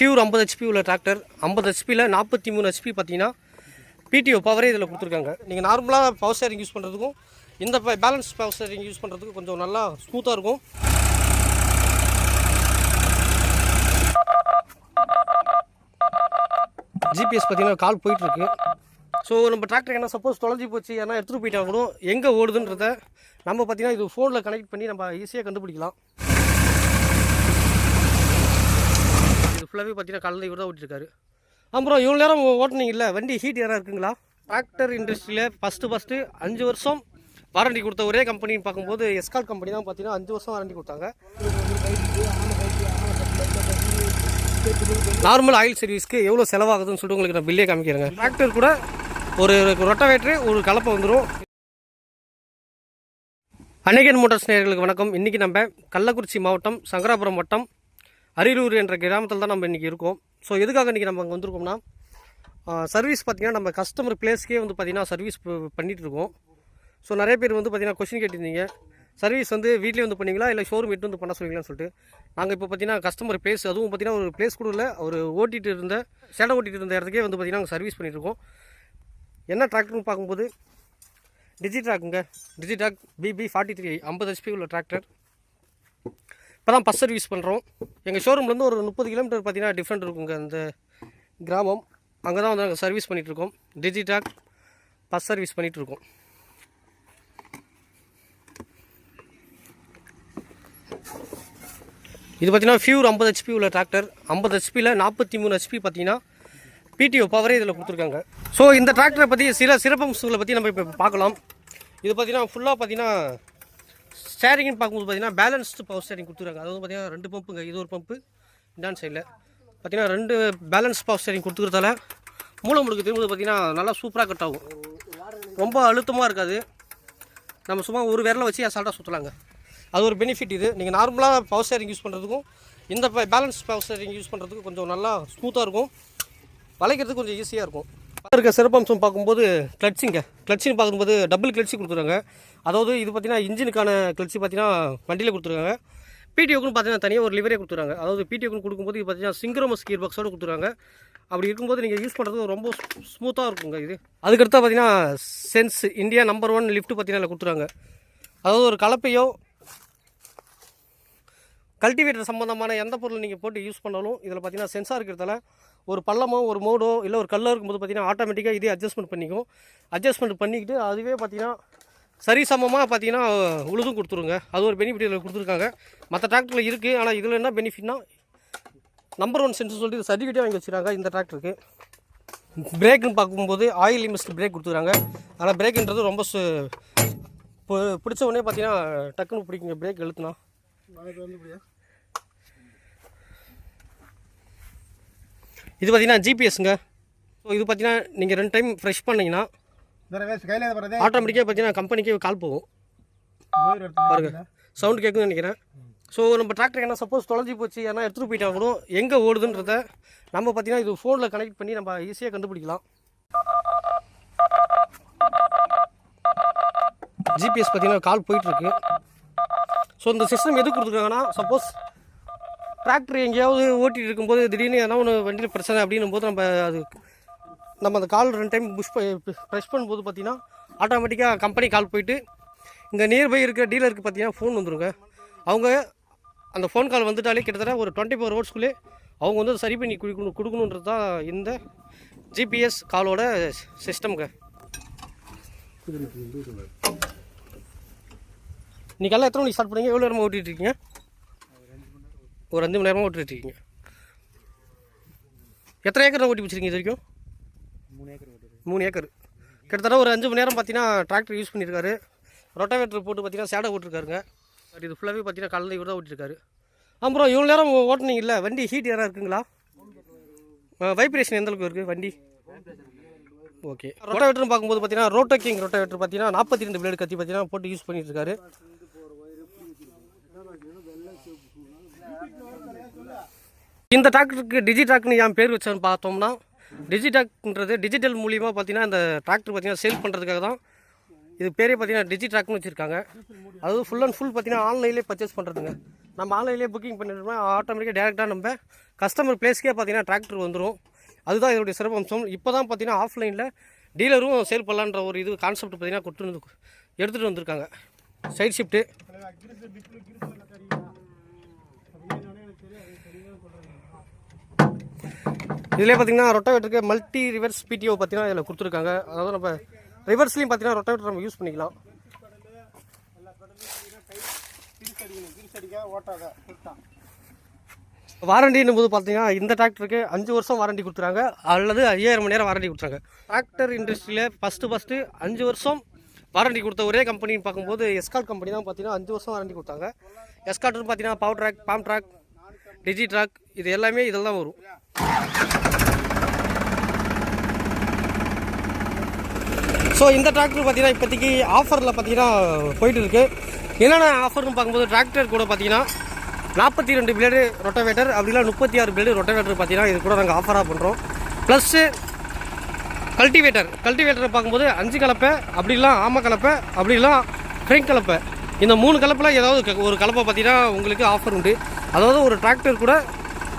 Pure ஐம்பது HP உள்ள tractor ஐம்பது ஹெச்பியில் நாற்பத்தி மூணு ஹெச்பி பார்த்தீங்கன்னா பிடிஓ பவரே இதில் கொடுத்துருக்காங்க. நீங்கள் நார்மலாக பவர் ஸ்டேரிங் யூஸ் பண்ணுறதுக்கும் இந்த பேலன்ஸ் பவர் ஸ்டேரிங் யூஸ் பண்ணுறதுக்கு கொஞ்சம் நல்லா ஸ்மூத்தாக இருக்கும். ஜிபிஎஸ் பார்த்தீங்கன்னா கால் போயிட்டுருக்கு. ஸோ நம்ம டிராக்டர் என்ன சப்போஸ் தொலைஞ்சி போச்சு ஏன்னா எடுத்துகிட்டு போயிட்டா கூட எங்கே ஓடுதுன்றத நம்ம பார்த்தீங்கன்னா இது ஃபோனில் கனெக்ட் பண்ணி நம்ம ஈஸியாக கண்டுபிடிக்கலாம். ஃபுல்லாகவே பார்த்தீங்கன்னா காலையில் இவர் தான் ஓட்டிருக்காரு. அப்புறம் இவ்வளோ நேரம் ஓட்டுனீங்கல்ல வண்டி ஹீட் யாராக இருக்குங்களா? டிராக்டர் இண்டஸ்ட்ரியில் ஃபஸ்ட்டு ஃபஸ்ட்டு அஞ்சு வருஷம் வாரண்டி கொடுத்த ஒரே கம்பெனின்னு பார்க்கும்போது எஸ்கால் கம்பெனி தான் பார்த்தீங்கன்னா அஞ்சு வருஷம் வாரண்டி கொடுத்தாங்க. நார்மல் ஆயில் சர்வீஸ்க்கு எவ்வளோ செலவாகுதுன்னு சொல்லிட்டு உங்களுக்கு நான் பில்லே காமிக்கிறேங்க. டிராக்டர் கூட ஒரு ரொட்டவேட்ரு ஒரு கலப்பை வந்துடும் அநேகன் மோட்டார்ஸ் நேர்களுக்கு வணக்கம். இன்றைக்கி நம்ம கள்ளக்குறிச்சி மாவட்டம் சங்கராபுரம் வட்டம் அரியலூர் என்ற கிராமத்தில் தான் நம்ம இன்றைக்கி இருக்கோம். ஸோ எதுக்காக இன்றைக்கி நம்ம அங்கே வந்திருக்கோம்னா சர்வீஸ் பார்த்திங்கன்னா நம்ம கஸ்டமர் பிளேஸ்க்கே வந்து பார்த்திங்கன்னா சர்வீஸ் பண்ணிகிட்டு இருக்கோம். ஸோ நிறைய பேர் வந்து பார்த்திங்கன்னா கொஷின் கேட்டிருந்தீங்க. சர்வீஸ் வந்து வீட்லேயே வந்து பண்ணீங்களா? இல்லை ஷோரூம் எட்டு வந்து பண்ண சொல்லுவீங்களான்னு சொல்லிட்டு. நாங்கள் இப்போ பார்த்தீங்கன்னா கஸ்டமர் பிளேஸ் அதுவும் பார்த்தீங்கன்னா ஒரு பிளேஸ் கூட இல்லை. ஒரு ஓட்டிகிட்டு இருந்த சேடம் ஓட்டிகிட்டு இருந்த இடத்துக்கே வந்து பார்த்திங்கன்னா நாங்கள் சர்வீஸ் பண்ணியிருக்கோம் என்ன டிராக்டர்னு பார்க்கும்போது டிஜிட்ராக்குங்க டிஜிட்ராக் பிபி ஃபார்ட்டி த்ரீ ஐம்பது ஹெச்பி உள்ள டிராக்டர் இப்போ தான் பஸ் சர்வீஸ் பண்ணுறோம் எங்கள் ஷோரூம்லேருந்து ஒரு முப்பது கிலோமீட்டர் பார்த்தீங்கன்னா டிஃப்ரெண்ட் இருக்குங்க அந்த கிராமம். அங்கே தான் வந்து நாங்கள் சர்வீஸ் பண்ணிகிட்ருக்கோம் டிஜிடாக் பஸ் சர்வீஸ் பண்ணிகிட்ருக்கோம் இது பார்த்தீங்கன்னா ஃபியூர் ஐம்பது ஹெச்பி உள்ள டிராக்டர் ஐம்பது ஹெச்பியில் நாற்பத்தி மூணு ஹெச்பி பார்த்தீங்கன்னா பிடிஓ பவரே இதில் கொடுத்துருக்காங்க. ஸோ இந்த டிராக்டரை பற்றி சில சிறப்பம்சங்களை பற்றி நம்ம இப்போ பார்க்கலாம். இது பார்த்தீங்கன்னா ஃபுல்லாக பார்த்தீங்கன்னா ஸ்டேரிங்னு பார்க்கும்போது பார்த்தீங்கன்னா பேலன்ஸ்டு பவர் ஸ்டேரிங் கொடுத்துருக்காங்க. அதாவது பார்த்தீங்கன்னா ரெண்டு பம்புங்க இது ஒரு பம்பு இந்தான் சைடில் பார்த்தீங்கன்னா ரெண்டு பேலன்ஸ் பவர் ஸ்டேரிங் கொடுத்துக்கிறதால மூளை முழுக்க திரும்புது பார்த்தீங்கன்னா நல்லா சூப்பராக கட் ஆகும். ரொம்ப அழுத்தமாக இருக்காது. நம்ம சும்மா ஒரு விரலை வச்சு அசால்ட்டாக சுற்றலாங்க அது ஒரு பெனிஃபிட் இது. நீங்கள் நார்மலாக பவர் ஸ்டேரிங் யூஸ் பண்ணுறதுக்கும் இந்த பேலன்ஸ் பவர் ஸ்டேரிங் யூஸ் பண்ணுறதுக்கு கொஞ்சம் நல்லா ஸ்மூத்தாக இருக்கும். வளைக்கிறதுக்கு கொஞ்சம் ஈஸியாக இருக்கும். இருக்க சிறப்பம்சம் பார்க்கும்போது கிளட்சிங்க கிளட்சின்னு பார்க்கும்போது டபுள் கிளட்சி கொடுத்துருக்காங்க. அதாவது இது பார்த்தீங்கன்னா இன்ஜினுக்கான கிளட்சி பார்த்தீங்கன்னா வண்டியில் கொடுத்துருக்காங்க. பிடிஓக்குன்னு பார்த்தீங்கன்னா தனியாக ஒரு லிவரே கொடுத்துருக்காங்க. அதாவது பிடிஓக்குன்னு கொடுக்கும்போது இது பார்த்தீங்கன்னா சிங்க்ரோமஸ் கீர் பாக்ஸோடு கொடுத்துருக்காங்க. அப்படி இருக்கும்போது நீங்கள் யூஸ் பண்ணுறது ரொம்ப ஸ்மூத்தாக இருக்குங்க இது. அதுக்கடுத்து பார்த்தீங்கன்னா sense India number one lift பார்த்தீங்கன்னா கொடுத்துருக்காங்க. அதாவது ஒரு கலப்பையோ கல்டிவேட்டர் சம்மந்தமான எந்த பொருள் நீங்கள் போட்டு யூஸ் பண்ணாலும் இதில் பார்த்தீங்கன்னா சென்சார் இருக்கிறதால ஒரு பள்ளமோ ஒரு மோடோ இல்லை ஒரு கல்லோ இருக்கும்போது பார்த்தீங்கன்னா ஆட்டோமேட்டிக்காக இதே அட்ஜஸ்ட்மெண்ட் பண்ணிக்கும். அட்ஜஸ்ட்மெண்ட் பண்ணிக்கிட்டு அதுவே பார்த்தீங்கன்னா சரி சமமாக பார்த்தீங்கன்னா உழுதும் கொடுத்துருங்க. அது ஒரு பெனிஃபிட் இதில் கொடுத்துருக்காங்க. மற்ற டிராக்டரில் இருக்குது ஆனால் இதில் என்ன பெனிஃபிட்னா நம்பர் ஒன் சென்ஸ் சொல்லிட்டு சர்டிஃபிகேட்டே வாங்கி வச்சுருக்காங்க இந்த டிராக்டருக்கு பிரேக்குன்னு பார்க்கும்போது ஆயில் லிமிஸ்ட் பிரேக் கொடுத்துருக்காங்க ஆனால் பிரேக்குன்றது ரொம்ப சு- பிடிச்ச உடனே பார்த்தீங்கன்னா டக்குன்னு பிடிக்குங்க பிரேக் எழுத்துனா. இது பார்த்தீங்கன்னா ஜிபிஎஸ்ங்க ஸோ இது பார்த்தீங்கன்னா நீங்கள் ரெண்டு டைம் ஃப்ரெஷ் பண்ணீங்கன்னா ஆட்டோமேட்டிக்காக பார்த்தீங்கன்னா கம்பெனிக்கே கால் போகும். பாருங்க. சவுண்ட் கேட்குன்னு நினைக்கிறேன். ஸோ நம்ம டிராக்டர் என்ன சப்போஸ் தொலைஞ்சி போச்சு ஏன்னா எடுத்துகிட்டு போயிட்டா கூட எங்கே ஓடுதுன்றத நம்ம பார்த்தீங்கன்னா இது ஃபோனில் கனெக்ட் பண்ணி நம்ம ஈஸியாக கண்டுபிடிக்கலாம். ஜிபிஎஸ் பார்த்தீங்கன்னா கால் போயிட்டுருக்கு ஸோ இந்த சிஸ்டம் எது கொடுத்துருக்காங்கன்னா சப்போஸ் டிராக்டர் எங்கேயாவது ஓட்டிகிட்டு இருக்கும்போது திடீர்னு எதனா ஒன்று வண்டியில் பிரச்சனை அப்படின்னும் போது நம்ம அது நம்ம அந்த கால் ரெண்டு டைம் புஷ் ப்ரெஷ் பண்ணும்போது பார்த்தீங்கன்னா ஆட்டோமேட்டிக்காக கம்பெனி கால் போயிட்டு இங்கே நியர்பை இருக்கிற டீலருக்கு பார்த்தீங்கன்னா ஃபோன் வந்துருங்க. அவங்க அந்த ஃபோன் கால் வந்துட்டாலே கிட்டத்தட்ட ஒரு டுவெண்ட்டி ஃபோர் ஹவர்ஸ்க்குள்ளே அவங்க வந்து சரி பண்ணி கொடுக்கணும் கொடுக்கணுன்றது தான் இந்த ஜிபிஎஸ் காலோட சிஸ்டம்ங்க இன்றைக்கெல்லாம் எத்தனை மணிக்கு ஸ்டார்ட் பண்ணீங்க? எவ்வளோ நேரமாக ஓட்டிகிட்டு இருக்கீங்க? ஒரு அஞ்சு மணி நேரமாக ஓட்டிகிட்டு இருக்கீங்க எத்தனை ஏக்கர் ஓட்டி வச்சிருக்கீங்க இது வரைக்கும்? மூணு ஏக்கர் மூணு ஏக்கர். கிட்டத்தட்ட ஒரு அஞ்சு மணி நேரம் பார்த்தீங்கன்னா டிராக்டர் யூஸ் பண்ணியிருக்காரு. ரொட்டாவேட்டர் போட்டு பார்த்தீங்கன்னா சேடை ஓட்டிருக்காருங்க பட் இது ஃபுல்லாகவே பார்த்தீங்கன்னா காலையில் இவர் தான் ஓட்டிருக்காரு அப்புறம் இவ்வளோ நேரம் ஓட்டுனீங்கல்ல வண்டி ஹீட் யாராக இருக்குங்களா? வைப்ரேஷன் எந்த அளவுக்கு இருக்குது வண்டி? ஓகே ரொட்டாவேட்டர்னு பார்க்கும்போது பார்த்தீங்கன்னா ரோட்டோ கிங் ரொட்டாவேட்டர் பார்த்தீங்கன்னா நாற்பத்தி ரெண்டு பிளேடு கத்தி பார்த்தீங்கன்னா போட்டு யூஸ் பண்ணிட்டு இருக்காரு இந்த டிராக்டருக்கு டிஜிடாக்னு என் பேர் வச்சேன்னு பார்த்தோம்னா டிஜிடாக்ன்றது டிஜிட்டல் மூலியமாக பார்த்தீங்கன்னா இந்த டிராக்டர் பார்த்தீங்கன்னா சேல் பண்ணுறதுக்காக தான் இது பேரே பார்த்தீங்கன்னா டிஜிடாக்னு வச்சுருக்காங்க. அதாவது ஃபுல் அண்ட் ஃபுல் பார்த்தீங்கன்னா ஆன்லைன்லேயே பர்ச்சேஸ் பண்ணுறதுங்க நம்ம ஆன்லைன்லேயே புக்கிங் பண்ணிட்டோம்னா ஆட்டோமேட்டிக்காக டேரெக்டாக நம்ம கஸ்டமர் பிளேஸ்க்கே பார்த்தீங்கன்னா டிராக்டர் வந்துடும் அதுதான் இதோடைய சிறப்பம்சம். இப்போ தான் பார்த்தீங்கன்னா ஆஃப்லைனில் டீலரும் சேல் பண்ணலான்ற ஒரு இது கான்செப்ட் பார்த்தீங்கன்னா கொடுத்து வந்து எடுத்துகிட்டு வந்திருக்காங்க. சைட் ஷிஃப்ட்டு இதிலே பார்த்தீங்கன்னா ரொட்டவேட்டருக்கு மல்டி ரிவர்ஸ் பிடிஓ பார்த்தீங்கன்னா இதில் கொடுத்துருக்காங்க. அதாவது நம்ம ரிவர்ஸ்லையும் பார்த்தீங்கன்னா ரொட்டவேட்டர் நம்ம யூஸ் பண்ணிக்கலாம். வாரண்டின்னும் போது பார்த்தீங்கன்னா இந்த டிராக்டருக்கு அஞ்சு வருஷம் வாரண்டி கொடுத்துறாங்க. அல்லது ஐயாயிரம் மணி நேரம் வாரண்டி கொடுத்துறாங்க. டிராக்டர் இண்டஸ்ட்ரியில் ஃபஸ்ட்டு ஃபஸ்ட்டு அஞ்சு வருஷம் வாரண்டி கொடுத்த ஒரே கம்பெனின்னு பார்க்கும்போது எஸ்கால் கம்பெனி தான் பார்த்தீங்கன்னா அஞ்சு வருஷம் வாரண்டி கொடுத்தாங்க. எஸ்கால்ட்னு பார்த்தீங்கன்னா Powertrac Farmtrac Digitrac இது எல்லாமே இதில் தான் வரும். ஸோ இந்த டிராக்டர் பார்த்தீங்கன்னா இப்போதைக்கு ஆஃபரில் பார்த்தீங்கன்னா போயிட்டு இருக்கு என்னென்ன ஆஃபர்னு பார்க்கும்போது டிராக்டர் கூட பார்த்தீங்கன்னா நாற்பத்தி ரெண்டு பிளேடு ரொட்டவேட்டர் அப்படிலாம் முப்பத்தி ஆறு பிளேடு ரொட்டவேட்டர் பார்த்தீங்கன்னா இது கூட நாங்கள் ஆஃபராக பண்ணுறோம் ப்ளஸ்ஸு கல்டிவேட்டர் கல்டிவேட்டரை பார்க்கும்போது அஞ்சு கலப்பை அப்படிலாம் ஆம கலப்பை அப்படிலாம் ஃப்ரெங்க் கலப்பை. இந்த மூணு கலப்பில் ஏதாவது க- ஒரு கலப்பை பார்த்தீங்கன்னா உங்களுக்கு ஆஃபர் உண்டு. அதாவது ஒரு டிராக்டர் கூட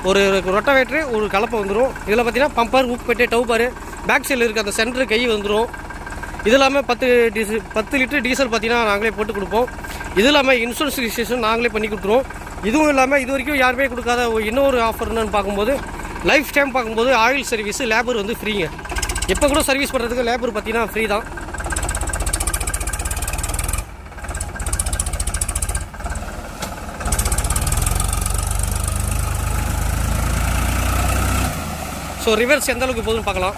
ஒரு ரொட்டவேட்டரு ஒரு கலப்பை வந்துடும் இதில் பார்த்தீங்கன்னா பம்பர் உப்பு பெட்டு டவுப்பார் பேக் சைடில் இருக்க அந்த சென்டர் கை வந்துடும் இது இல்லாமல் பத்து டீசல் பத்து லிட்டர் டீசல் பார்த்தீங்கன்னா நாங்களே போட்டு கொடுப்போம். இது இல்லாமல் இன்சூரன்ஸ் ரிஜிஸ்ட்ரேஷன் நாங்களே பண்ணி கொடுத்துருவோம். இதுவும் இல்லாமல் இது வரைக்கும் யாருமே கொடுக்காத இன்னொரு ஆஃபர் என்னன்னு பார்க்கும்போது லைஃப் டைம் பார்க்கும்போது ஆயில் சர்வீஸ் லேபர் வந்து ஃப்ரீங்க எப்போ கூட சர்வீஸ் பண்ணுறதுக்கு லேபர் பார்த்தீங்கன்னா ஃப்ரீ தான். ஸோ ரிவர்ஸ் எந்த அளவுக்கு போகுதுன்னு பார்க்கலாம்.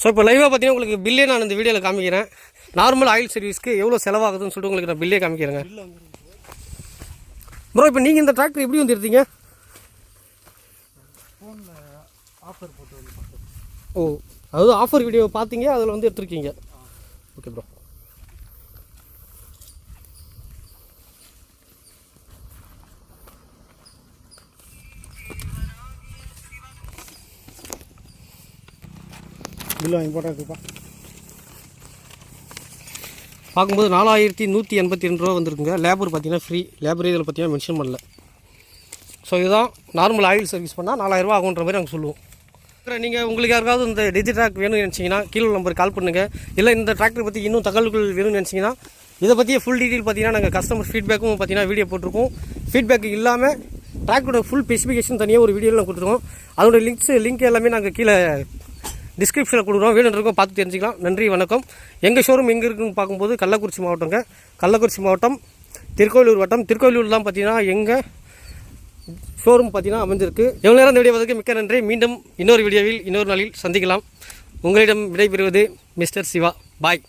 ஸோ இப்போ லைவாக பார்த்தீங்கன்னா உங்களுக்கு பில்லே நான் இந்த வீடியோவில் காமிக்கிறேன். நார்மல் ஆயில் சர்வீஸ்க்கு எவ்வளோ செலவாகுதுன்னு சொல்லிட்டு உங்களுக்கு நான் பில்லே காமிக்கிறேங்க. ப்ரோ இப்போ நீங்கள் இந்த டிராக்டர் எப்படி வந்து எடுத்தீங்க? ஆஃபர் ஓ அதாவது ஆஃபர் வீடியோ பார்த்தீங்க அதில் வந்து எடுத்துருக்கீங்க. ஓகே ப்ரோ பில்லு வாங்கி போட்டாக்குப்பா பார்க்கும்போது நாலாயிரத்தி நூற்றி எண்பத்தி ரெண்டு ரூபா வந்திருக்குங்க. லேபர் பார்த்தீங்கன்னா ஃப்ரீ லேபர் இதில் பார்த்தீங்கன்னா மென்ஷன் பண்ணல. ஸோ இதுதான் நார்மல் ஆயில் சர்வீஸ் பண்ணால் நாலாயிரரூபா ஆகுன்ற மாதிரி நாங்கள் சொல்லுவோம். நீங்கள் உங்களுக்கு யாருக்காவது இந்த டிஜிட்ராக் வேணும்னு நினச்சிங்கன்னா கீழே நம்பர் கால் பண்ணுங்கள் இல்லை இந்த டிராக்டர் பற்றி இன்னும் தகவல்கள் வேணும்னு நினச்சிங்கன்னா இதை பற்றிய ஃபுல் டீட்டெயில் பார்த்தீங்கன்னா நாங்கள் கஸ்டமர் ஃபீட்பேக்கும் பார்த்தீங்கன்னா வீடியோ போட்டிருக்கோம். ஃபீட்பேக் இல்லாமல் டிராக்டரோட ஃபுல் ஸ்பெசிஃபிகேஷன் தனியாக ஒரு வீடியோவில் கொடுத்துருக்கோம். அதோட லிங்க்ஸ் லிங்க் எல்லாமே நாங்கள் கீழே டிஸ்கிரிப்ஷனில் கொடுக்குறோம். வீடு இருக்கும் பார்த்து தெரிஞ்சுக்கலாம். நன்றி வணக்கம். எங்கள் ஷோரூம் எங்கே இருக்குன்னு பார்க்கும்போது கள்ளக்குறிச்சி மாவட்டங்க. கள்ளக்குறிச்சி மாவட்டம் திருக்கோயிலூர் வட்டம். திருக்கோவிலூர்லாம் பார்த்தீங்கன்னா எங்கள் ஷோரூம் பார்த்தீங்கன்னா அமைஞ்சிருக்கு. எவ்வளோ நேரம் இந்த வீடியோ பார்த்துக்கு மிக்க நன்றி. மீண்டும் இன்னொரு வீடியோவில் இன்னொரு நாளில் சந்திக்கலாம். உங்களிடம் விடைபெறுவது மிஸ்டர் சிவா. பாய்